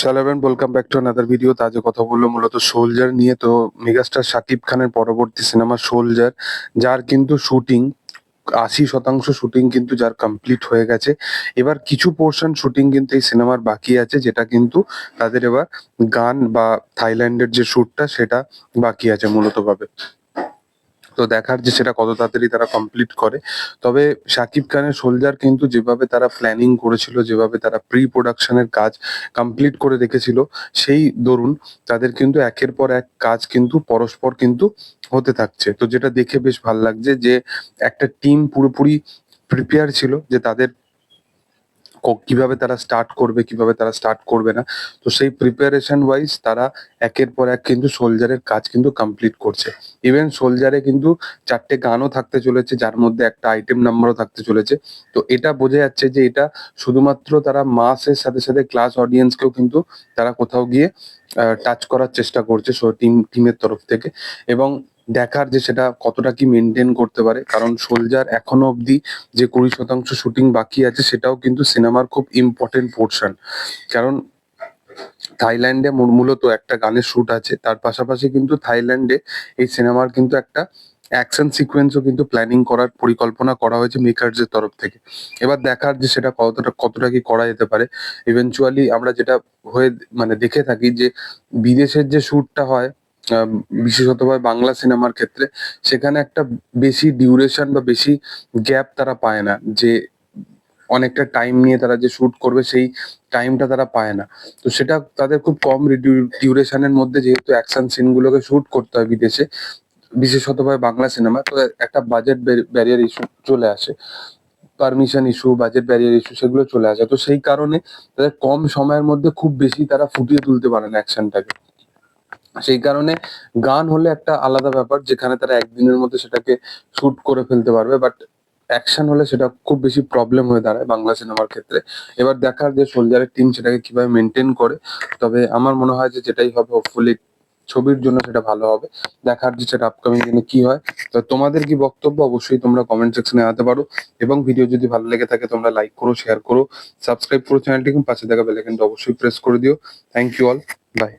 শালাবেন welcome back to another video আজকে কথা বলল মূলত সোলজার নিয়ে। তো মেগাস্টার শাকিব খানের পরবর্তী সিনেমা সোলজার যার কিন্তু শুটিং আশি শতাংশ শুটিং কিন্তু যার কমপ্লিট হয়ে গেছে। এবার কিছু পোর্শন শুটিং কিন্তু এই সিনেমার বাকি আছে, যেটা কিন্তু তাদের এবার গান বা থাইল্যান্ডের যে শ্যুটটা সেটা বাকি আছে মূলত ভাবে। তো দেখার যে সেটা কত তাড়াতাড়ি তারা কমপ্লিট করে। তবে শাকিব খানের সোলজার কিন্তু যেভাবে তারা প্ল্যানিং করেছিল, যেভাবে তারা প্রি প্রোডাকশনের কাজ কমপ্লিট করে রেখেছিল, সেই দরুন তাদের কিন্তু একের পর এক কাজ কিন্তু পরস্পর কিন্তু হতে থাকছে। তো যেটা দেখে বেশ ভালো লাগছে যে একটা টিম পুরোপুরি প্রিপেয়ার ছিল যে তাদের কীভাবে তারা স্টার্ট করবে, কীভাবে তারা স্টার্ট করবে না। তো সেই প্রিপারেশন ওয়াইজ তারা একের পর এক কিন্তু সোলজারের কাজ কিন্তু কমপ্লিট করছে। ইভেন সোলজারে কিন্তু চারটে গানও থাকতে চলেছে, যার মধ্যে একটা আইটেম নাম্বারও থাকতে চলেছে। তো এটা বোঝা যাচ্ছে যে এটা শুধুমাত্র তারা মাসের সাথে সাথে ক্লাস অডিয়েন্সকেও কিন্তু তারা কোথাও গিয়ে টাচ করার চেষ্টা করছে টিম টিমের তরফ থেকে। এবং দেখার যে সেটা কতটা কি মেনটেন করতে পারে। কারণ সোলজার এখনও অবধি যে কুড়ি শতাংশ শুটিং বাকি আছে, সেটাও কিন্তু সিনেমার খুব ইম্পর্টেন্ট পোর্শন কারণ থাইল্যান্ডে মূলত একটা গানের শুট আছে, তার পাশাপাশি কিন্তু থাইল্যান্ডে এই সিনেমার কিন্তু একটা অ্যাকশন সিকোয়েন্সও কিন্তু প্ল্যানিং করার পরিকল্পনা করা হয়েছে মেকার্সের তরফ থেকে। এবার দেখার যে সেটা কতটা কতটা কি করা যেতে পারে ইভেনচুয়ালি আমরা যেটা হয়ে মানে দেখে থাকি যে বিদেশের যে শ্যুটটা হয় বিশেষতভাবে বাংলা সিনেমার ক্ষেত্রে, সেখানে একটা বেশি ডিউরেশন বা বেশি গ্যাপ তারা পায় না, যে অনেকটা টাইম নিয়ে তারা যে শুট করবে, সেই টাইমটা তারা পায় না। তো সেটা তাদের খুব কম ডিউরেশনের মধ্যে যেহেতু অ্যাকশন সিনগুলোকে শুট করতে হয় বিদেশে, বিশেষতভাবে বাংলা সিনেমা, তো একটা বাজেট ব্যারিয়ার ইস্যু চলে আসে। Permission issue budget barrier issue সেগুলো চলে আসে। তো সেই কারণে তাদের কম সময়ের মধ্যে খুব বেশি তারা ফুটিয়ে তুলতে পারে না অ্যাকশনটাকে সেই কারণে গান হলে একটা আলাদা ব্যাপার যেখানে তারা একদিনের মধ্যে সেটাকে শুট করে ফেলতে পারবে বাট অ্যাকশন হলে সেটা খুব বেশি প্রবলেম হয়ে দাঁড়ায় বাংলা সিনেমার ক্ষেত্রে। এবার দেখার যে সোলজারের টিম সেটাকে কীভাবে মেনটেন করে, তবে আমার মনে হয় যে যেটাই হবে হোপফুলি ছবির জন্য সেটা ভালো হবে। দেখার যে সেটা আপকামিং দিনে কি হয়, তো তোমাদের কি বক্তব্য অবশ্যই তোমরা কমেন্ট সেকশনে আনতে পারো। এবং ভিডিও যদি ভালো লেগে থাকে, তোমরা লাইক করো শেয়ার করো সাবস্ক্রাইব করো চ্যানেলটি পাশে থাকা বেলাইকনটা অবশ্যই প্রেস করে দিও। Thank you all by